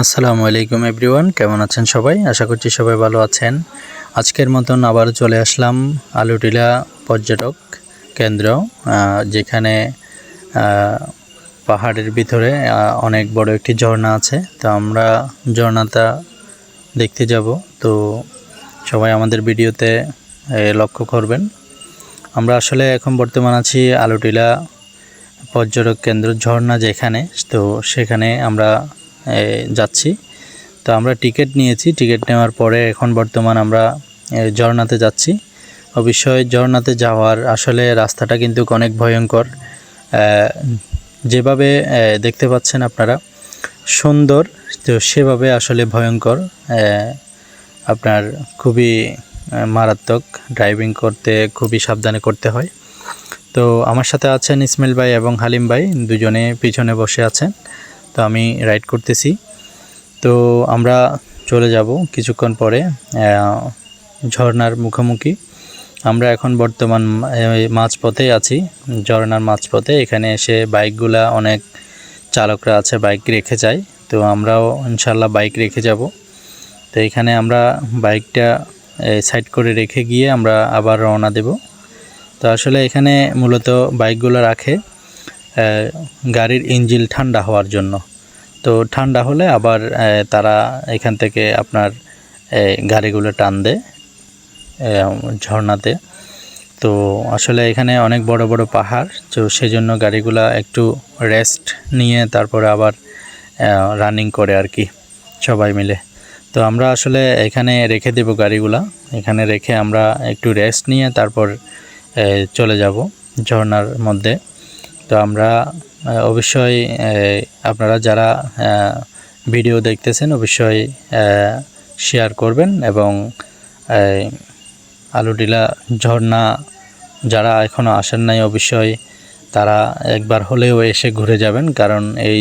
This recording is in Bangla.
আসসালামু আলাইকুম এভরিওয়ান, কেমন আছেন সবাই? আশা করছি সবাই ভালো আছেন। আজকের মতন আবার চলে আসলাম আলুটিলা পর্যটক কেন্দ্র যেখানে পাহাড়ের ভিতরে অনেক বড় একটি ঝর্ণা আছে। তো আমরা ঝর্ণাটা দেখতে যাব। তো সবাই আমাদের ভিডিওতে লক্ষ্য করবেন। আমরা আসলে এখন বর্তমান আছি আলুটিলা পর্যটক কেন্দ্র ঝর্ণা যেখানে, তো সেখানে আমরা যাচ্ছি। তো আমরা টিকিট নিয়েছি। টিকিট নেওয়ার পরে এখন বর্তমান আমরা ঝর্ণাতে যাচ্ছি। অবশ্যই ঝর্ণাতে যাওয়ার আসলে রাস্তাটা কিন্তু অনেক ভয়ঙ্কর। যেভাবে দেখতে পাচ্ছেন আপনারা, সুন্দর, তো সেভাবে আসলে ভয়ঙ্কর। আপনার খুবই মারাত্মক ড্রাইভিং করতে, খুবই সাবধানে করতে হয়। তো আমার সাথে আছেন ইসমাইল ভাই এবং হালিম ভাই। দুজনে পিছনে বসে আছেন। তো আমি রাইড করতেছি। তো আমরা চলে যাব কিছুক্ষণ পরে আহ, ঝর্ণার মুখোমুখি। আমরা এখন বর্তমান মাঝপথে আছি ঝর্ণার মাঝপথে। এখানে এসে বাইকগুলা অনেক চালকরা আছে বাইক রেখে যায়। তো আমরাও ইনশাল্লাহ বাইক রেখে যাব। তো এখানে আমরা বাইকটা সাইড করে রেখে গিয়ে আমরা আবার রওনা দেব। তো আসলে এখানে মূলত বাইকগুলো রাখে। গাড়ির ইঞ্জিল ঠান্ডা হওয়ার জন্য। তো ঠান্ডা হলে আবার তারা এখান থেকে আপনার গাড়িগুলো টান দেয় ঝর্ণাতে। তো আসলে এখানে অনেক বড় বড় পাহাড়, তো সেজন্য গাড়িগুলা একটু রেস্ট নিয়ে তারপরে আবার রানিং করে আর কি, সবাই মিলে। তো আমরা আসলে এখানে রেখে দেব গাড়িগুলা। এখানে রেখে আমরা একটু রেস্ট নিয়ে তারপর চলে যাব ঝর্ণার মধ্যে। তো আমরা অবশ্যই আপনারা যারা ভিডিও দেখতেছেন অবশ্যই শেয়ার করবেন এবং আলুডিলা ঝর্ণা যারা এখনও আসেন নাই অবশ্যই তারা একবার হলেও এসে ঘুরে যাবেন কারণ এই